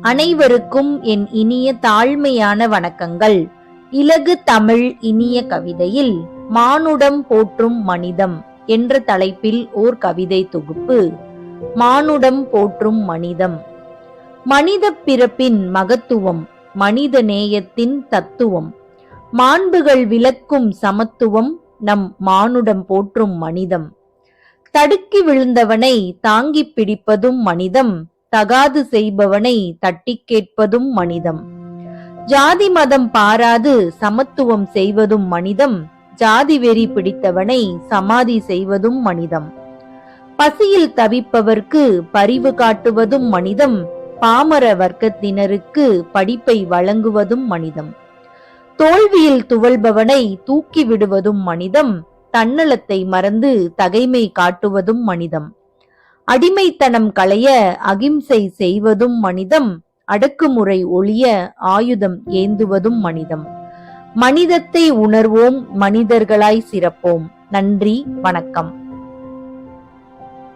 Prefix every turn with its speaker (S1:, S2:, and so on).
S1: அனைவருக்கும் என் இனிய தாழ்மையான வணக்கங்கள். இலகு தமிழ் இனிய கவிதையில் மானுடம் போற்றும் மனிதம் என்ற தலைப்பில் ஓர் கவிதை தொகுப்பு. மானுடம் போற்றும் மனிதம். மனித பிறப்பின் மகத்துவம் மனித நேயத்தின் தத்துவம். மாண்புகள் விளக்கும் சமத்துவம் நம் மானுடம் போற்றும் மனிதம். தடுக்கி விழுந்தவனை தாங்கிப் பிடிப்பதும் மனிதம். தகாது செய்பவனை தட்டிக் கேட்பதும் மனிதம். ஜாதி மதம் பாராது சமத்துவம் செய்வதும் மனிதம். ஜாதி வெறி பிடித்தவனை சமாதி செய்வதும் மனிதம். பசியில் தவிப்பவர்க்கு பரிவு காட்டுவதும் மனிதம். பாமர வர்க்கத்தினருக்கு படிப்பை வழங்குவதும் மனிதம். தோல்வியில் துவள்பவனை தூக்கி விடுவதும் மனிதம். தன்னலத்தை மறந்து தகைமை காட்டுவதும் மனிதம். அடிமைத்தனம் களைய அகிம்சை செய்வதும் மனிதம் அடக்குமுறை ஒழிய ஆயுதம் ஏந்துவதும் மனிதம். மனிதத்தை உணர்வோம் மனிதர்களாய் சிறப்போம். நன்றி வணக்கம்.